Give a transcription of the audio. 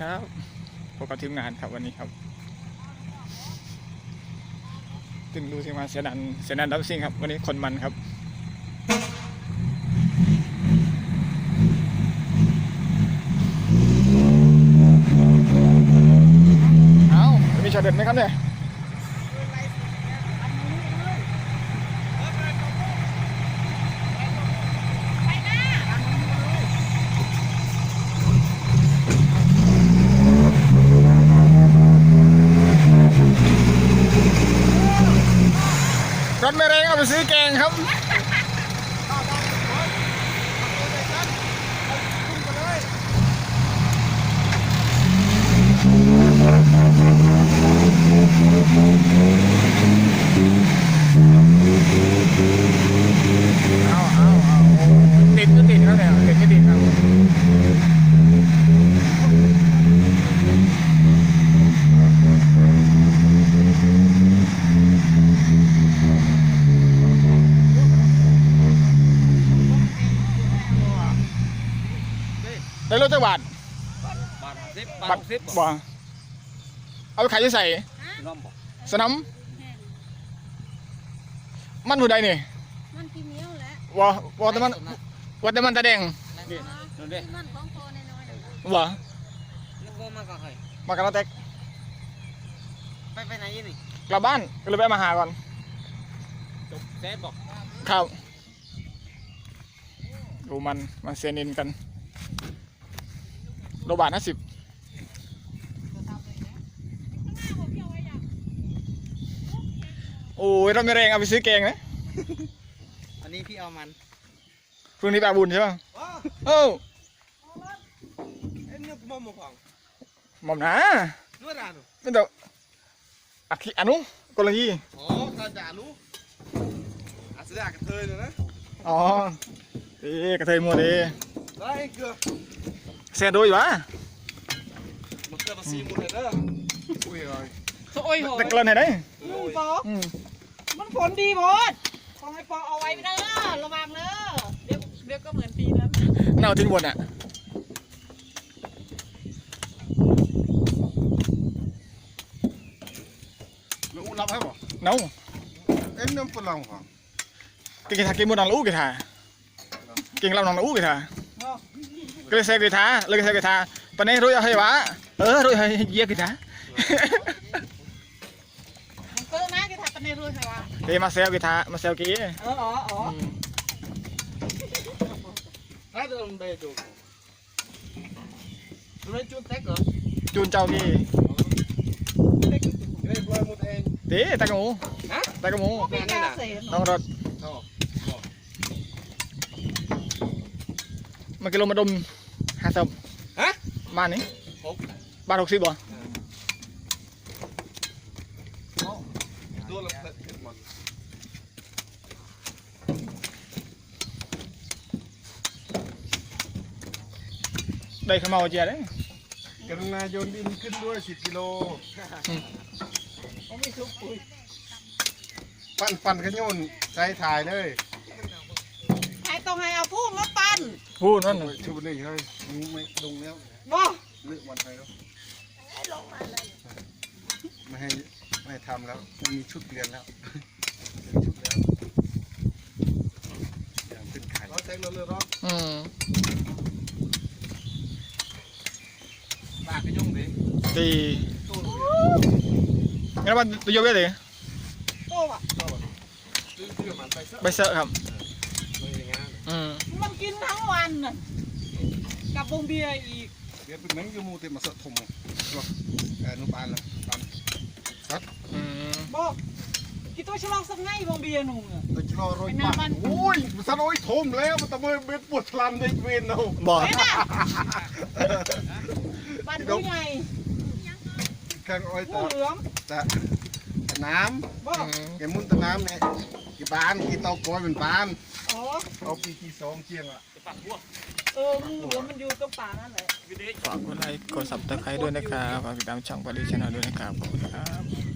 ครับพบกับทีมงานครับวันนี้ครับตึงดูทีมงานเสียดันเสียดันรับซิ่งครับ วันนี้คนมันครับเอามีช็อตเด็ดไหมครับเนี่ย รถไม่แรงเอาไปซื้อแกงครับ เอาเอาเอาติดก็ติดครับเนี่ยติดก็ติดครับ ได้รถจักรบาทบาทห้าสิบบาทบาทหกสิบบ่ เอาไปขายที่ใส่น้องบอกสนามมันผู้ใดนี่มันกินเหนียวแหละว่าว่าแต่มันว่าแต่มันตาแดงนี่นั่นเด้ที่มันของโตน้อยๆนั่นแหละว่านึกว่ามากับใครมากันแล้วแตกไปไปไหนนี่กลับบ้านก็เลยไปมาหาก่อนจบเซฟบอกครับดูมันมาเซนินกัน โลบาทห้าสิบโอ้ยเราไม่แรงเอาไปซื้อแกงนะอันนี้พี่เอามันพรุ่งนี้ไปอาบุญใช่ป่ะว้าเอ้าเอ็นเนี่ยมอมของหม่อมนะด้วยร้านเป็นตัวอักขิอนุกลยีอ๋อตาจ่ารู้อาเสียกับเธอเลยนะอ๋อเอ๊ะกระเทยมัวเด้ได้เกลือเสียดูอยู่วะมันเกลือมาซีมุนเลยเด้ออุ้ยเลยโอ้ยโหแต่เกลือไหนได้ลุงปออืมมันผลดีหมดขอให้ปอเอาไว้เด้อระวังเด้อเดี๋ยวเดี๋ยวก็เหมือนปีนั้นเน่าทิ้งบนอะแล้วอุ้รับให้บ่เน่าเอ็นน้ำปลาของกินกีทากินบนนอนอู้กีทากินเรานอนอู้กีทาก็เลยเซกีทาเลยเซกีทาปนนี้รู้ให้วะเออรู้ให้เยี่ยกีทา มันเกิดนะกี่ทับปนในรู้ใช่ปะเฮ้มาเซลกีทามาเซลกีเอออ๋ออ๋อให้เดินไปดูดูให้จุดแท็กเหรอจูนเจ้ากีได้ปล่อยหมดเองเต้ตะกมูฮะตะ กมูก็เป็นการเสพน้องรถอ๋อมากิโลมาดมห้าสิบฮะบ้านนี้หกบ้านหกสิบบ่ดูแล้วเผ็ดหมดได้ขมเอาเจียได้กรุณาโยนดินขึ้นด้วย10กิโลผมไม่ทุกปุ๋ยปั่นปั่นขยนใส่ถ่ายเลยใคร ต้องให้เอาพุ่งมาปั่นพูดนั่นน่ะชูนี่เฮ้ยมึงไม่ลงแล้วบ่เลือกวันไปแล้วไม่ให้ไม่ให้ทำแล้วไม่มีชุดเรียนแล้วมีชุดแล้วอย่างขึ้นไข่เราแทงเราเลยรออืมปากกระยุ่งดิตีตู้งั้นมันตัวโยกได้เลยโตอะซื้อซื้อมันไปซะไปเซอร์ครับ ม มันกินทั้งวันน่ะกับวงเบียร์อีก เดี๋ยวเป็นแมงยูมูเต็มมาเสอะทมหรอเออนุบาลละตาม อืม บ่กี่ตัวฉลองสักไงวงเบียร์หนุ่มอ่ะ ตะจรอโรย เป็น ปาก น้ำมัน โอ้ยสนโอ้ยทมแล้วมันตะเมยเบ็ดปวดพลันในเวนเอา บอก เห็นน่ะบ้านผู้ใหญ่ แข้งอ้อย ผู้ ตะ เหลือม ตะตะ น้บ่อืมำแกมุนตะน้ำเนี่ยกี่บ้านกี่เตาก้อยเป็นบ้านอ๋อเอาปีที่สองเชียงอะเอองูเหลือมมันอยู่ตรงป่านั่นแหละฝากกดไลค์กดซับสไครต์ด้วยนะครับฝากติดตามช่องบริชแนลด้วยนะครับขอบคุณครับ